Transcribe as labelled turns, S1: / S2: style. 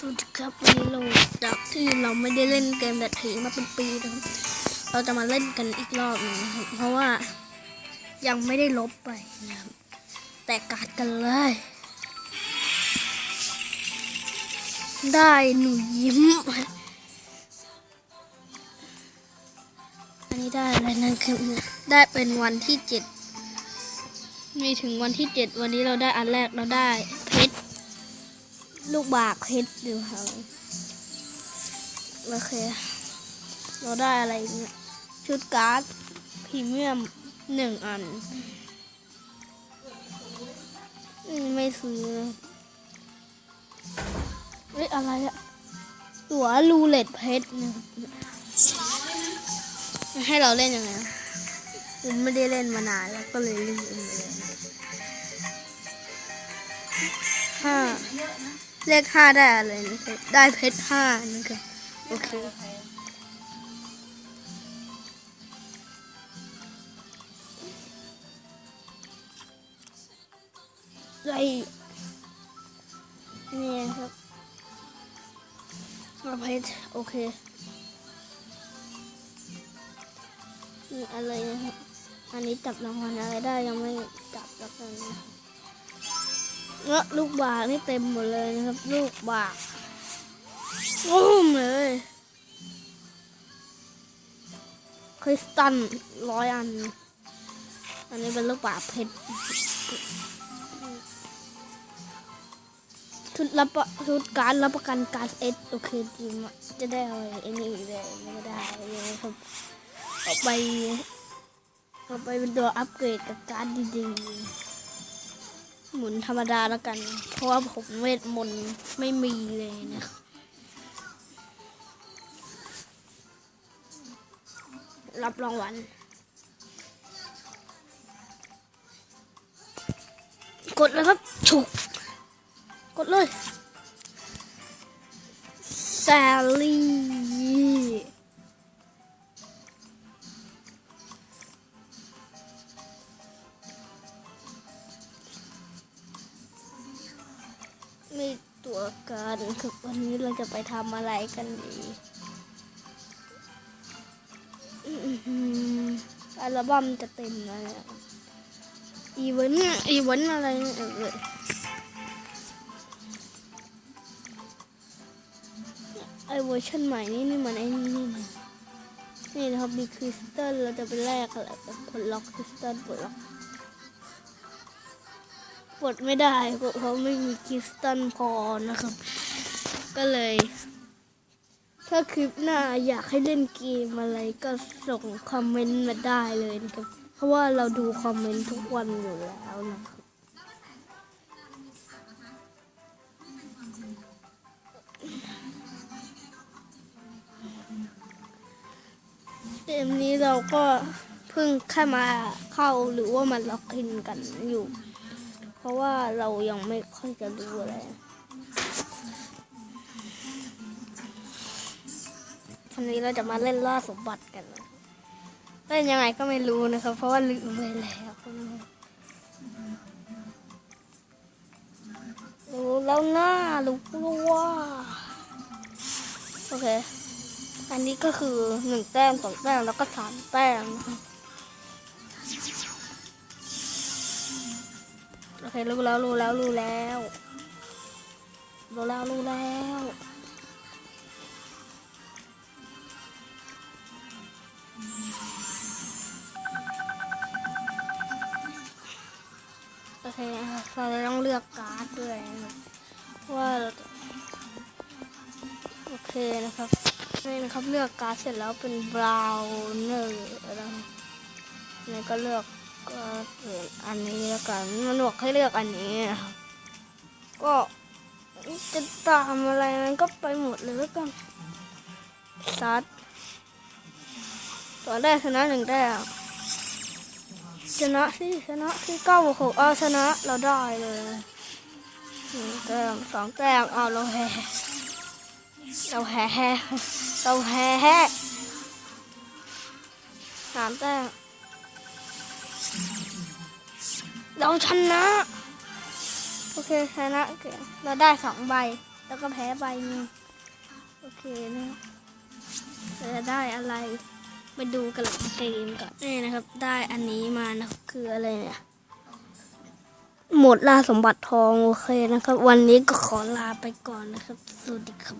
S1: สวัสดีครับวันนี้เราจากที่เราไม่ได้เล่นเกมแบตเตอรี่มาเป็นปีนะครับ เราจะมาเล่นกันอีกรอบนึงครับเพราะว่ายังไม่ได้ลบไปนะครับแต่การดกันเลย ได้หนูยิ้ม อันนี้ได้อะไรนั่นคือได้เป็นวันที่เจ็ดมีถึงวันที่เจ็ดวันนี้เราได้อันแรกเราได้ ลูกบากเพชรดูครับ โอเค เราได้อะไรเนี่ย ชุดการ์ดพรีเมียมหนึ่งอัน ไม่ซื้อเฮ้ยอะไรอะตัวรูเล็ตเพชรเนี่ยให้เราเล่นยังไงผมไม่ได้เล่นมานานแล้วก็เลยลืมไปเลยห้า เลขห้าได้อะไรนะครับ ได้เพชรห้านะครับ โอเค ได้ นี่ครับเอาเพชร โอเคนี่อะไรนะครับ อันนี้จับรางวัลอะไรได้ยังไม่จับแล้วกันนะ เงาะลูกบากนี่เต็มหมดเลยนะครับ ลูกบากโอ้มเลยคริสตันร้อยอัน อันนี้เป็นลูกบากเพชรชุดรับประชุดการรับประกันการเอสโอเคดีมาจะได้อะไรอ้นี่อีกได้ไม่ได้เลยครับเอาไปเอาไปเป็นตัวอัปเกรดกับการดดีๆ หมุนธรรมดาแล้วกัน เพราะว่าผมเวทมนต์ไม่มีเลยนะรับรับรางวัลกดเลยครับ ฉุก กดเลยแซลลี่ มีตัวการคือวันนี้เราจะไปทำอะไรกันดีอัลบั้มจะเต็มแล้วเนี่ยอีเวนต์อีเวนต์อะไรเนี่ยเออไอเวอร์ชันใหม่นี่นี่มันไอ้นี่นี่นี่นะครับมีคริสตัลเราจะไปแลกอะไรกับผลล็อกคริสตัลผลล็อก ปลดไม่ได้เพราะไม่มีคริสตัลพอนะครับ ก็เลย ถ้าคลิปหน้าอยากให้เล่นเกมอะไรก็ส่งคอมเมนต์มาได้เลยนะครับ เพราะว่าเราดูคอมเมนต์ทุกวันอยู่แล้วนะครับเกมนี้เราก็เพิ่งแค่มาเข้าหรือว่ามันล็อกอินกันอยู่ ราะว่าเรายังไม่ค่อยจะรู้อะไรวันนี้เราจะมาเล่นล่าสมบัติกันนะเล่นยังไงก็ไม่รู้นะครับ เพราะว่าลืมไปแล้วรู้แล้วหน้ารู้ว่า โอเค อันนี้ก็คือหนึ่งแต้มสองแต้มแล้วก็สามแต้มนะครั เครู้แล้วรู้แล้วรู้แล้วรู้แล้วรู้แล้วโอเคเราจะต้องเลือกการ์ดด้วยนะว่าโอเคนะครับนี่นะครับเลือกการ์ดเสร็จแล้วเป็นบราวเนอร์นะครับนี่ก็เลือก ก็อันนี้แล้วกัน มันบอกให้เลือกอันนี้ ก็จะตามอะไรมันก็ไปหมดเลยแล้วกันซัดตัวแรกชนะหนึ่งแต้มชนะสิชนะที่เก้าหกเอาชนะเราได้เลยหนึ่งแต้มสองแต้มเอาเราแพ้เราแฮ่เราแฮ่สามแต้ม เราชนะ โอเคชนะเก่งเราได้สองใบ แล้วก็แพ้ไปหนึ่งโอเคนะเราจะได้อะไรไปดูกันหลังเกมก่อนนี่นะครับ ได้อันนี้มานะค,คืออะไรเนี่ยหมดล่าสมบัติทองโอเคนะครับ วันนี้ก็ขอลาไปก่อนนะครับสวัสดีครับ